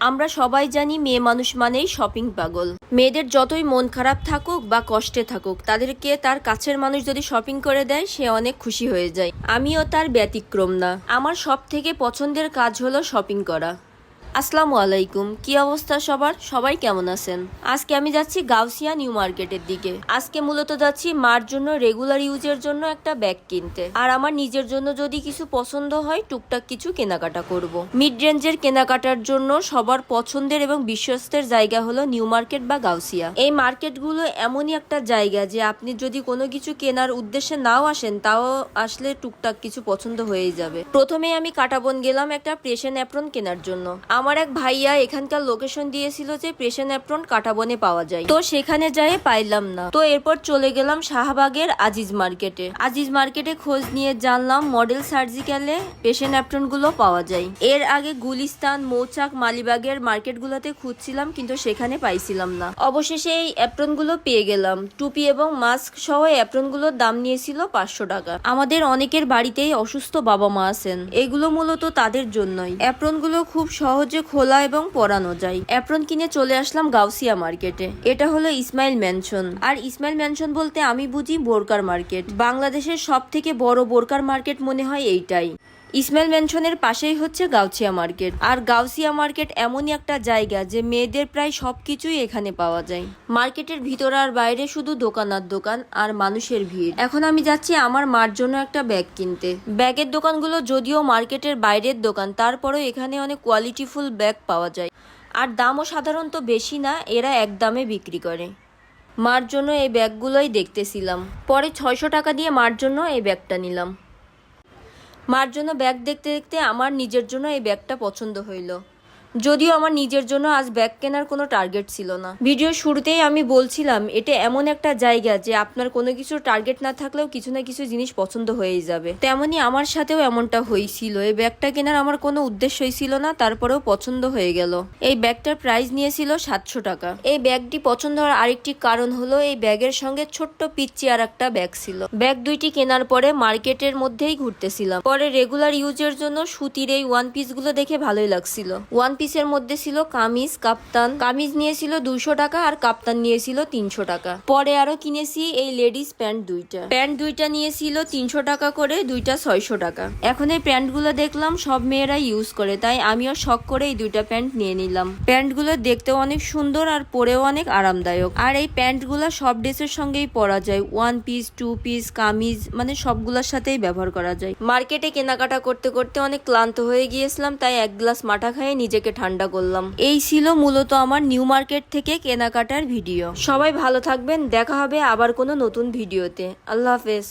আমরা সবাই জানি মেয়ে মানুষ মানেই শপিং পাগল। মেয়েদের যতই মন খারাপ থাকুক বা কষ্টে থাকুক, তাদেরকে তার কাছের মানুষ যদি শপিং করে দেয়, সে অনেক খুশি হয়ে যায়। আমিও তার ব্যতিক্রম না। আমার সব থেকে পছন্দের কাজ হলো শপিং করা। আসসালামু আলাইকুম, কি অবস্থা সবার? সবাই কেমন আছেন? আজকে আমি যাচ্ছি গাউসিয়া নিউ মার্কেটের দিকে। আজকে মূলত যাচ্ছি মার জন্য রেগুলার ইউজের জন্য একটা ব্যাগ কিনতে। আর আমার নিজের জন্য যদি কিছু পছন্দ হয়, টুকটাক কিছু কেনাকাটা করব। মিড রেঞ্জের কেনাকাটার জন্য সবার পছন্দের এবং বিশ্বস্তের জায়গা হলো নিউ মার্কেট বা গাউসিয়া। এই মার্কেটগুলো এমনই একটা জায়গা যে আপনি যদি কোনো কিছু কেনার উদ্দেশ্যে নাও আসেন, তাও আসলে টুকটাক কিছু পছন্দ হয়েই যাবে। প্রথমে আমি কাটাবন গেলাম একটা প্রেশন অ্যাপ্রন কেনার জন্য। আমার এক ভাইয়া এখানকার লোকেশন দিয়েছিল যে প্রেশন অ্যাপ্রন কাটাবনে পাওয়া যায়। তো সেখানে যাই পাইলাম না। তো এরপর চলে গেলাম শাহবাগের আজিজ মার্কেটে। আজিজ মার্কেটে খোঁজ নিয়ে জানলাম মডেল সার্জিক্যালে পেশেন্ট অ্যাপ্রনগুলো পাওয়া যায়। এর আগে গুলিস্তান, মৌচাক, মালিবাগের মার্কেটগুলোতে খুঁজছিলাম, কিন্তু সেখানে পাইছিলাম না। অবশেষে এই অ্যাপ্রনগুলো পেয়ে গেলাম। টুপি এবং মাস্ক সহ অ্যাপ্রনগুলোর দাম নিয়েছিল পাঁচশো টাকা। আমাদের অনেকের বাড়িতেই অসুস্থ বাবা মা আছেন। এগুলো মূলত তাদের জন্যই। অ্যাপ্রনগুলো খুব সহজে খোলা এবং পরানো যায়। অ্যাপ্রন কিনে চলে আসলাম গাউসিয়া মার্কেটে এটা হলো ইসমাইল ম্যানশন আর ইসমাইল ম্যানশন বলতে আমি বুঝি বোরকার মার্কেট বাংলাদেশের সব থেকে বড় বোরকার মার্কেট মনে হয় এইটাই। ইসমাইল ম্যানশনের পাশেই হচ্ছে গাউছিয়া মার্কেট। আর গাউসিয়া মার্কেট এমনই একটা জায়গা যে মেয়েদের প্রায় সব কিছুই এখানে পাওয়া যায়। মার্কেটের ভিতর আর বাইরে শুধু দোকান আর দোকান আর মানুষের ভিড়। এখন আমি যাচ্ছি আমার মার জন্য একটা ব্যাগ কিনতে। ব্যাগের দোকানগুলো যদিও মার্কেটের বাইরের দোকান, তারপরেও এখানে অনেক কোয়ালিটিফুল ব্যাগ পাওয়া যায়। আর দামও সাধারণত বেশি না, এরা এক দামে বিক্রি করে। মার জন্য এই ব্যাগগুলোই দেখতেছিলাম। পরে ছয়শো টাকা দিয়ে মার জন্য এই ব্যাগটা নিলাম। মার জন্য ব্যাগ দেখতে দেখতে আমার নিজের জন্য এই ব্যাগটা পছন্দ হইল। যদিও আমার নিজের জন্য আজ ব্যাগ কেনার কোনো টার্গেট ছিল না। ভিডিও শুরুতেই আমি বলছিলাম, এটা এমন একটা জায়গা যে আপনার কোনো কিছু টার্গেট না থাকলেও কিছু না কিছু জিনিস পছন্দ হয়েই যাবে। তেমনি আমার সাথেও এমনটা হয়েছিল। এই ব্যাগটা কেনার আমার কোনো উদ্দেশ্যই ছিল না, তারপরেও পছন্দ হয়ে গেল। এই ব্যাগটার প্রাইস নিয়েছিল সাতশো টাকা। এই ব্যাগটি পছন্দ হওয়ার আরেকটি কারণ হলো, এই ব্যাগের সঙ্গে ছোট্ট পিচ্চি আর একটা ব্যাগ ছিল। ব্যাগ দুইটি কেনার পরে মার্কেটের মধ্যেই ঘুরতেছিলাম। পরে রেগুলার ইউজের জন্য সুতির এই ওয়ান পিসগুলো দেখে ভালোই লাগছিল। ওয়ান পিসের মধ্যে ছিল কামিজ, কাপ্তান। কামিজ নিয়েছিল দুইশো টাকা আর কাপ্তান নিয়েছিল তিনশো টাকা। পরে আরও কিনেছি এই লেডিস প্যান্ট দুইটা। প্যান্ট দুইটা নিয়েছিল তিনশো টাকা করে, দুইটা ছয়শো টাকা। এখন এই প্যান্টগুলো দেখলাম সব মেয়েরা ইউজ করে, তাই আমিও শখ করে এই দুইটা প্যান্ট নিয়ে নিলাম। প্যান্টগুলো দেখতেও অনেক সুন্দর আর পরেও অনেক আরামদায়ক। আর এই প্যান্টগুলো সব ড্রেসের সঙ্গেই পরা যায়। One piece two piece kameez মানে সবগুলোর সাথেই ব্যবহার করা যায়। মার্কেটে কেনাকাটা করতে করতে অনেক ক্লান্ত হয়ে গিয়েছিলাম, তাই এক গ্লাস মাঠা খাইয়ে নিজেকে ঠান্ডা করলাম। এই ছিল মূলত আমার নিউ মার্কেট থেকে কেনাকাটার ভিডিও। সবাই ভালো থাকবেন, দেখা হবে আবার কোনো নতুন ভিডিওতে। আল্লাহ হাফেজ।